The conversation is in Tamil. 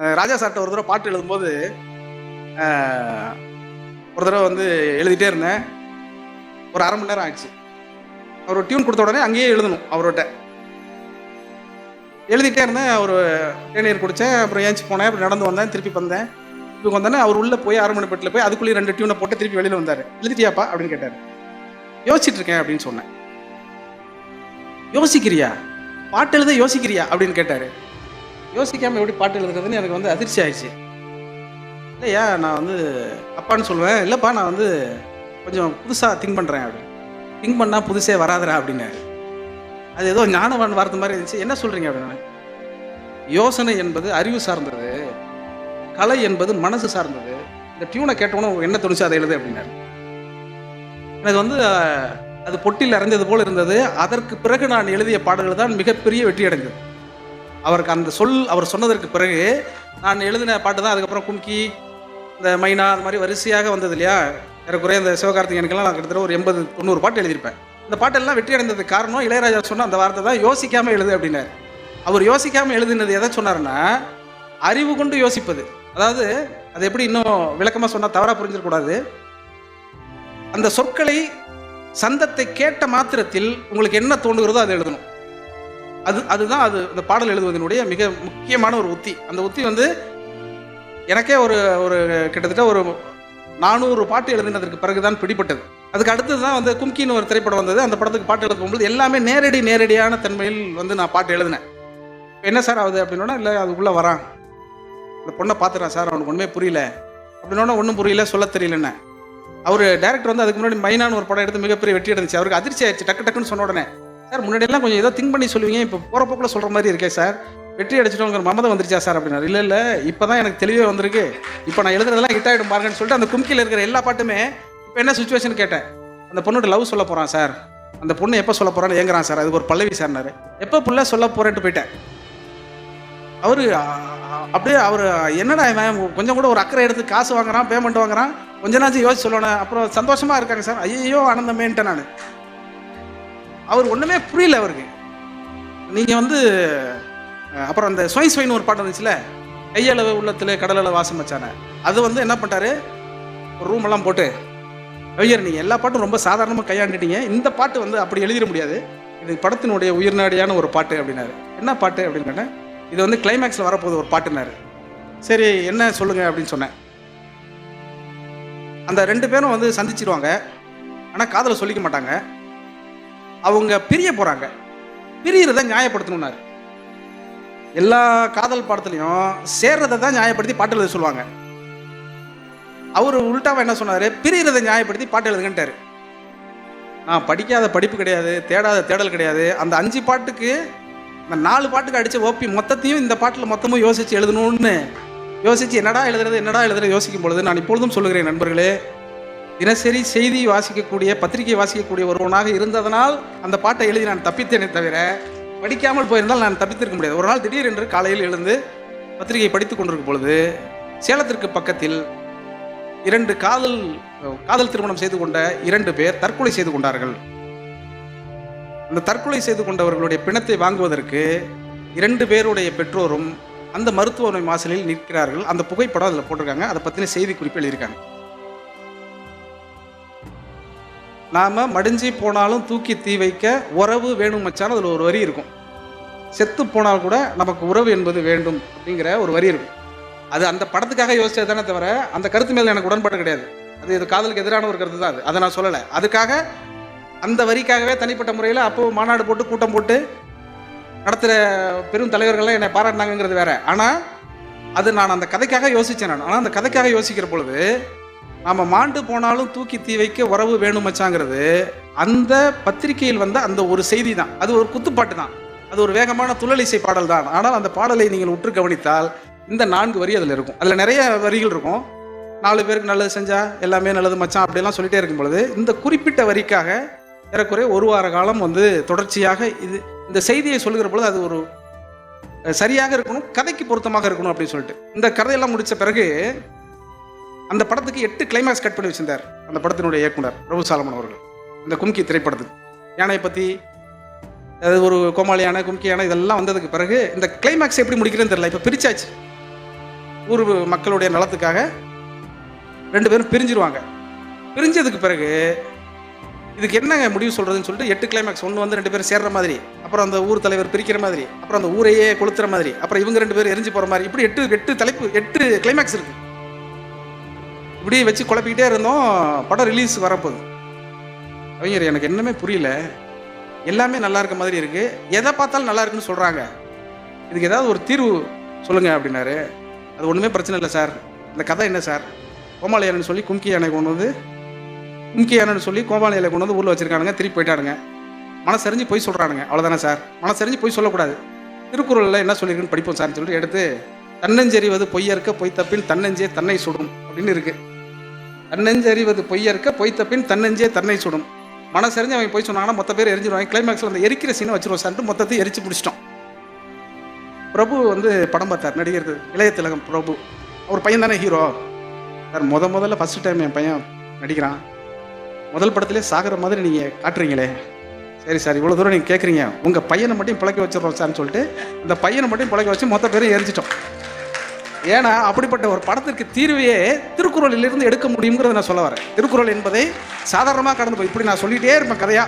ராஜா சார்கிட்ட ஒரு தடவை பாட்டு எழுதும்போது ஒரு தடவை வந்து எழுதிட்டே இருந்தேன். ஒரு அரை மணி நேரம் ஆயிடுச்சு. அவர் டியூன் கொடுத்த உடனே அங்கேயே எழுதணும் அவர்கிட்ட. எழுதிட்டே இருந்தேன். அவர் தேநீர் குடித்தேன் அப்புறம் ஏஞ்சி போனேன் அப்புறம் நடந்து வந்தேன் திருப்பி வந்தேன். இப்போ வந்தேனே அவர் உள்ளே போய் அரை மணி பெட்டில் போய் அதுக்குள்ளேயே ரெண்டு டியூனை போட்டு திருப்பி வெளியில் வந்தார். எழுதிட்டியாப்பா? அப்படின்னு கேட்டார். யோசிச்சுட்டு இருக்கேன் அப்படின்னு சொன்னேன். யோசிக்கிறியா? பாட்டு எழுத யோசிக்கிறியா? அப்படின்னு கேட்டார். யோசிக்காமல் எப்படி பாட்டு எழுதுறதுன்னு எனக்கு வந்து அதிர்ச்சி ஆயிடுச்சு. இல்லையா நான் வந்து அப்பான்னு சொல்லுவேன் இல்லைப்பா நான் வந்து கொஞ்சம் புதுசாக திங்க் பண்ணுறேன் அப்படின்னு திங்க் பண்ணால் புதுசே வராதுடா அப்படின்னாரு. அது ஏதோ ஞானவான் வார்த்தை மாதிரி இருந்துச்சு. என்ன சொல்கிறீங்க அப்படின்னு யோசனை என்பது அறிவு சார்ந்தது கலை என்பது மனசு சார்ந்தது. இந்த டியூனை கேட்டோன்னே என்ன தோணுச்சு அதை எழுது அப்படின்னாரு. எனக்கு வந்து அது பொட்டியில் அரைஞ்சது போல் இருந்தது. அதற்கு பிறகு நான் எழுதிய பாடல்கள் தான் மிகப்பெரிய வெற்றி அடைந்தது. அவருக்கு அந்த சொல் அவர் சொன்னதற்கு பிறகு நான் எழுதின பாட்டு தான் அதுக்கப்புறம் கும்கி இந்த மைனா அந்த மாதிரி வரிசையாக வந்தது இல்லையா? ஏறக்குறைய இந்த சிவகார்த்திகேயனுக்கெல்லாம் நான் கிட்டத்தட்ட ஒரு எண்பது தொண்ணூறு பாட்டு எழுதியிருப்பேன். இந்த பாட்டெல்லாம் வெற்றி அடைந்ததுக்கு காரணம் இளையராஜா சொன்ன அந்த வார்த்தை தான் யோசிக்காமல் எழுது அப்படின்னாரு. அவர் யோசிக்காமல் எழுதினது எதை சொன்னார்னா அறிவு கொண்டு யோசிப்பது. அதாவது அது எப்படி இன்னும் விளக்கமாக சொன்னால் தவறாக புரிஞ்சிடக்கூடாது. அந்த சொற்களை சந்தத்தை கேட்ட மாத்திரத்தில் உங்களுக்கு என்ன தோணுகிறதோ அதை எழுதணும். அது அதுதான் அது அந்த பாடல் எழுதுவதனுடைய மிக முக்கியமான ஒரு உத்தி. அந்த உத்தி வந்து எனக்கே ஒரு ஒரு கிட்டத்தட்ட ஒரு நானூறு பாட்டு எழுதினதற்கு பிறகுதான் பிடிப்பட்டது அதுக்கு அடுத்தது தான் வந்து கும்கின்னு ஒரு திரைப்படம் வந்தது. அந்த படத்துக்கு பாட்டு எழுத போகும்போது எல்லாமே நேரடி நேரடியான தன்மையில் வந்து நான் பாட்டு எழுதினேன். என்ன சார் ஆகுது அப்படின்னா இல்லை அதுக்குள்ளே வரான். இந்த பொண்ணை பார்த்துறான் சார் அவனுக்கு ஒன்றுமே புரியல. அப்படின்னா ஒன்றும் புரியல சொல்ல தெரியலன்னு. அவர் டேரக்டர் வந்து அதுக்கு முன்னாடி மைனான்னு ஒரு படம் எடுத்து மிகப்பெரிய வெற்றி அடைஞ்சிச்சு. அவருக்கு அதிர்ச்சி ஆயிடுச்சு டக்கு டக்குன்னு சொன்ன உடனே. சார் முன்னாடியெல்லாம் கொஞ்சம் ஏதோ திங்க் பண்ணி சொல்லுவீங்க இப்போ போகிற போக்கில் சொல்கிற மாதிரி இருக்கே சார். வெற்றி அடிச்சிட்டோங்கிற மமதம் வந்துருச்சா சார் அப்படின்னாரு. இல்லை இல்லை இப்போ தான் எனக்கு தெளிவே வந்திருக்கு. இப்போ நான் எழுதுறதெல்லாம் ஹிட் ஆகிடும் பாருங்கன்னு சொல்லிட்டு அந்த கும்கியில் இருக்கிற எல்லா பாட்டுமே இப்போ என்ன சுச்சுவேஷன் கேட்டேன். அந்த பொண்ணுகிட்ட லவ் சொல்ல போகிறான் சார். அந்த பொண்ணு எப்போ சொல்ல போகிறான்னு ஏங்குறான் சார். அது ஒரு பல்லவி சார்னாரு எப்போ புள்ள சொல்ல போகிறேன்ட்டு போயிட்டேன். அவரு அப்படியே அவர் என்னடா இவன் கொஞ்சம் கூட ஒரு அக்கறை எடுத்து காசு வாங்குறான் பேமெண்ட் வாங்குறான். கொஞ்ச நாச்சும் யோசிச்சு சொல்லணும். அப்புறம் சந்தோஷமாக இருக்காங்க சார். ஐயோ ஆனந்தமேன்ட்டேன் நான். அவர் ஒன்றுமே புரியல அவருக்கு. நீங்கள் வந்து அப்புறம் அந்த ஸ்வை ஸ்வைன்னு ஒரு பாட்டு இருந்துச்சுல கையளவு உள்ளத்தில் கடலளவு வாசம் வச்சானே. அது வந்து என்ன பண்ணிட்டாரு? ஒரு ரூம் எல்லாம் போட்டு ஐயர் நீங்கள் எல்லா பாட்டும் ரொம்ப சாதாரணமாக கையாண்டுட்டீங்க. இந்த பாட்டு வந்து அப்படி எழுதிட முடியாது. இது படத்தினுடைய உயிர்நாடியான ஒரு பாட்டு அப்படின்னாரு. என்ன பாட்டு அப்படின்னு கேட்டேன் இது வந்து கிளைமேக்ஸில் வரப்போகுது ஒரு பாட்டுனாரு சரி என்ன சொல்லுங்க அப்படின்னு சொன்னேன். அந்த ரெண்டு பேரும் வந்து சந்திச்சிருவாங்க. ஆனால் காதலை சொல்லிக்க மாட்டாங்க. அவங்க பிரிய போகிறாங்க பிரியறத நியாயப்படுத்தணும்னாரு. எல்லா காதல் பாடத்துலையும் சேர்றதை தான் நியாயப்படுத்தி பாட்டு எழுத சொல்லுவாங்க. அவர் உள்டாவை என்ன சொன்னார்? பிரியறதை நியாயப்படுத்தி பாட்டு எழுதுங்கன்ட்டாரு. நான் படிக்காத படிப்பு கிடையாது தேடாத தேடல் கிடையாது. அந்த அஞ்சு பாட்டுக்கு இந்த நாலு பாட்டுக்கு அடிச்ச ஓப்பி மொத்தத்தையும் இந்த பாட்டில் மொத்தமும் யோசிச்சு எழுதணும்னு யோசிச்சு என்னடா எழுதுறது என்னடா எழுதுறது யோசிக்கும் பொழுது நான் இப்பொழுதும் சொல்லுகிறேன் நண்பர்களே தினசரி செய்தி வாசிக்கக்கூடிய பத்திரிகை வாசிக்கக்கூடிய ஒருவனாக இருந்ததனால் அந்த பாட்டை எழுதி நான் தப்பித்தேனே தவிர படிக்காமல் போயிருந்தால் நான் தப்பித்திருக்க முடியாது. ஒரு நாள் திடீரென்று காலையில் எழுந்து பத்திரிகை படித்துக் கொண்டிருக்கும் பொழுது சேலத்திற்கு பக்கத்தில் இரண்டு காதல் காதல் திருமணம் செய்து கொண்ட இரண்டு பேர் தற்கொலை செய்து கொண்டார்கள். அந்த தற்கொலை செய்து கொண்டவர்களுடைய பிணத்தை வாங்குவதற்கு இரண்டு பேருடைய பெற்றோரும் அந்த மருத்துவமனை வாசலில் நிற்கிறார்கள். அந்த புகைப்படம் அதில் போட்டிருக்காங்க. அதை பற்றின செய்தி குறிப்பு எழுதியிருக்காங்க. நாம் மடிஞ்சு போனாலும் தூக்கி தீ வைக்க உறவு வேணும் மச்சான் அதில் ஒரு வரி இருக்கும். செத்து போனால் கூட நமக்கு உறவு என்பது வேண்டும் அப்படிங்கிற ஒரு வரி இருக்கும். அது அந்த படத்துக்காக யோசிச்சது தானே தவிர அந்த கருத்து மேலே எனக்கு உடன்பாடு கிடையாது. அது இது காதலுக்கு எதிரான ஒரு கருத்து தான் அது. அதை நான் சொல்லலை. அதுக்காக அந்த வரிக்காகவே தனிப்பட்ட முறையில் அப்போ மாநாடு போட்டு கூட்டம் போட்டு நடத்துகிற பெரும் தலைவர்கள்லாம் என்னை பாராட்டினாங்கிறது வேற. ஆனால் அது நான் அந்த கதைக்காக யோசித்தேன் நான். ஆனால் அந்த கதைக்காக யோசிக்கிற பொழுது நம்ம மாண்டு போனாலும் தூக்கி தீ வைக்க உறவு வேணும் மச்சாங்கிறது அந்த பத்திரிகையில் வந்த அந்த ஒரு செய்தி தான் அது ஒரு குத்துப்பாட்டு தான் அது ஒரு வேகமான துள்ளலிசை பாடல் தான் ஆனால் அந்த பாடலை நீங்கள் உற்று கவனித்தால் இந்த நான்கு வரி அதில் இருக்கும். அதில் நிறைய வரிகள் இருக்கும். நாலு பேருக்கு நல்லது செஞ்சா எல்லாமே நல்லது மச்சான் அப்படிலாம் சொல்லிட்டே இருக்கும் பொழுது இந்த குறிப்பிட்ட வரிக்காக ஏறக்குறைய ஒரு வார காலம் வந்து தொடர்ச்சியாக இது இந்த செய்தியை சொல்லுகிற பொழுது அது ஒரு சரியாக இருக்கணும் கதைக்கு பொருத்தமாக இருக்கணும் அப்படின்னு சொல்லிட்டு. இந்த கதையெல்லாம் முடித்த பிறகு அந்த படத்துக்கு எட்டு கிளைமேக்ஸ் கட் பண்ணி வச்சிருந்தார். அந்த படத்தினுடைய இயக்குனர் பிரபு சாலமன் அவர்கள். இந்த கும்கி திரைப்படத்துக்கு யானையை பற்றி அது ஒரு கோமாளி யானை கும்கி யானை இதெல்லாம் வந்ததுக்கு பிறகு இந்த கிளைமேக்ஸ் எப்படி முடிக்கிறேன்னு தெரியல. இப்போ பிரிச்சாச்சு. ஊர் மக்களுடைய நலத்துக்காக ரெண்டு பேரும் பிரிஞ்சிருவாங்க. பிரிஞ்சதுக்கு பிறகு இதுக்கு என்னங்க முடிவு சொல்கிறதுன்னு சொல்லிட்டு எட்டு கிளைமேக்ஸ் ஒன்று வந்து ரெண்டு பேரும் சேர்ற மாதிரி அப்புறம் அந்த ஊர் தலைவர் பிரிக்கிற மாதிரி அப்புறம் அந்த ஊரையே கொளுத்துற மாதிரி அப்புறம் இவங்க ரெண்டு பேரும் எரிஞ்சு போகிற மாதிரி இப்படி எட்டு எட்டு தலைப்பு எட்டு கிளைமேக்ஸ் இருக்குது இப்படி வச்சு குழப்பிக்கிட்டே இருந்தோம். படம் ரிலீஸ் வரப்போகுது. கவிஞர் எனக்கு என்னமே புரியல. எல்லாமே நல்லா இருக்க மாதிரி இருக்கு. எதை பார்த்தாலும் நல்லா இருக்குன்னு சொல்கிறாங்க இதுக்கு ஏதாவது ஒரு தீர்வு சொல்லுங்க அப்படின்னாரு. அது ஒன்றுமே பிரச்சனை இல்லை சார். இந்த கதை என்ன சார்? கோமாளியானு சொல்லி கும்கி யானை கொண்டு வந்து கும்கி யானைன்னு சொல்லி கோமாளி யானை கொண்டு வந்து ஊரில் வச்சிருக்கானுங்க. திருப்பி போயிட்டானுங்க. மனசரிஞ்சு போய் சொல்கிறானுங்க அவ்வளோதானே சார்? மனசரிஞ்சு போய் சொல்லக்கூடாது. திருக்குறளில் என்ன சொல்லியிருக்குன்னு படிப்போம் சார்னு சொல்லிட்டு எடுத்து தன்னஞ்செறிவது பொய்யற்க பொய் தப்பின் தன்னஞ்சே தன்னை சுடும் அப்படின்னு தன்னெஞ்சு அறிவது பொய்யற்க பொய்த்த பின் தன்னெஞ்சே தன்னை சுடும். மனசரிஞ்சு அவங்க போய் சொன்னாங்கன்னா மொத்த பேர் எரிஞ்சிருவாங்க. கிளைமேக்ஸில் அந்த எரிக்கிற சீனை வச்சிருவோம் சார்ட்டு மொத்தத்தை எரிச்சு பிடிச்சிட்டோம். பிரபு வந்து படம் பார்த்தார். நடிகர் இளைய திலகம் பிரபு. அவர் பையன் தானே ஹீரோ சார் முத முதல்ல ஃபர்ஸ்ட் டைம் என் பையன் நடிக்கிறான். முதல் படத்திலே சாகிற மாதிரி நீங்கள் காட்டுறீங்களே. சரி சார் இவ்வளோ தூரம் நீங்கள் கேட்குறீங்க உங்கள் பையனை மட்டும் பிழைக்க வச்சிடறோம் சார்னு சொல்லிட்டு இந்த பையனை மட்டும் பிழைக்க வச்சு மொத்த பேரும் எரிச்சிட்டோம் ஏன்னா அப்படிப்பட்ட ஒரு படத்திற்கு தீர்வையே திருக்குறளிலிருந்து எடுக்க முடியுங்கிறத நான் சொல்ல வரேன். திருக்குறள் என்பதை சாதாரணமாக கடந்து போய் இப்படி நான் சொல்லிகிட்டே இருப்பேன் கதையா?